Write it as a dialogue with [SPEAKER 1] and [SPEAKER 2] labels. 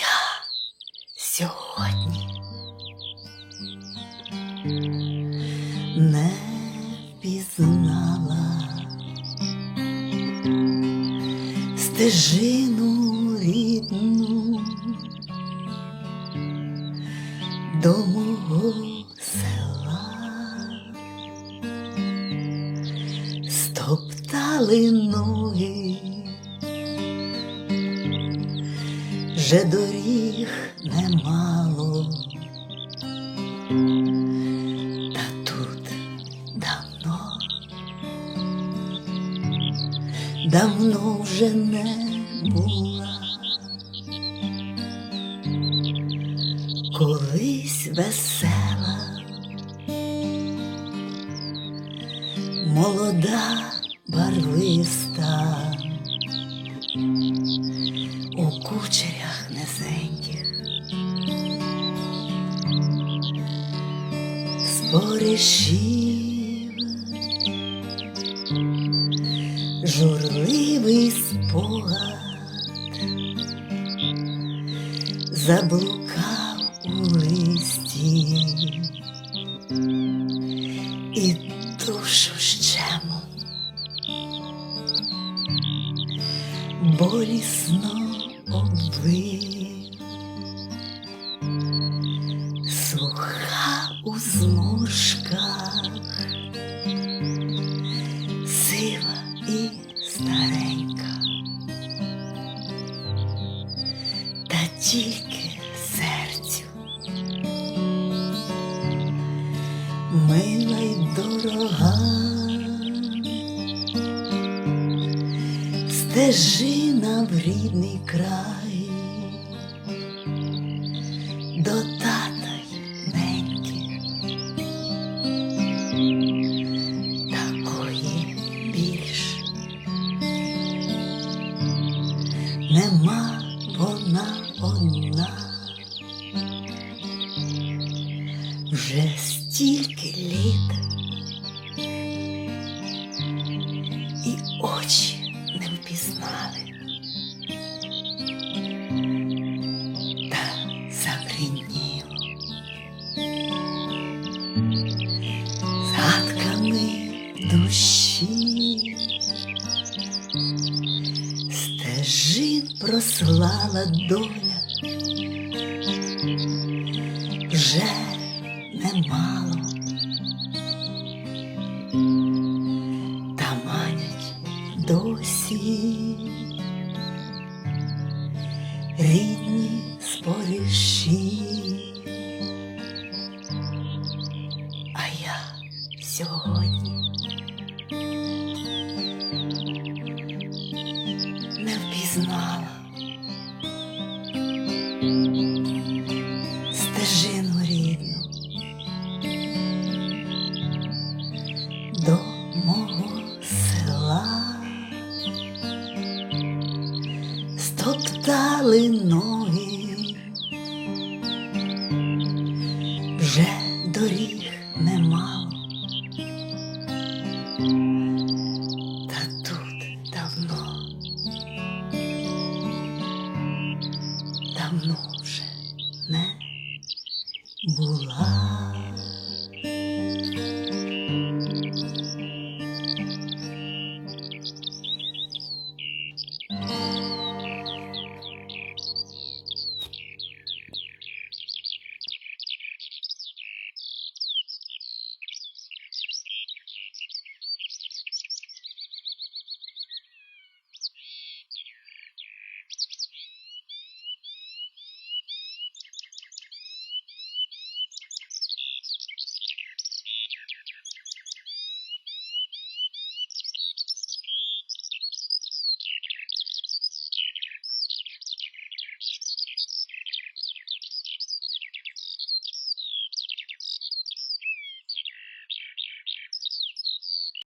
[SPEAKER 1] я сьогодні не пізнала стежину рідну до мого села, стоптали ноги. Вже доріг немало, та тут давно, давно вже не була. Колись весела, молода, барвиста, кучерях низеньких, споришів, журливий спогад заблукав у листі. І душу щему болісно обвив, суха у зморшках, сива і старенька. та тільки серцю. Мила й дорога, стежина в рідний край, до тата й неньки, такої більш нема вона одна. Вже стільки літ. І очі забриніло згадками душі. Стежин прослала доля, вже немало, досі. Рідні спориші, а я сьогодні. не впізнала стежину рідну до мого села стоптали ноги немало. Та тут давно, давно вже не.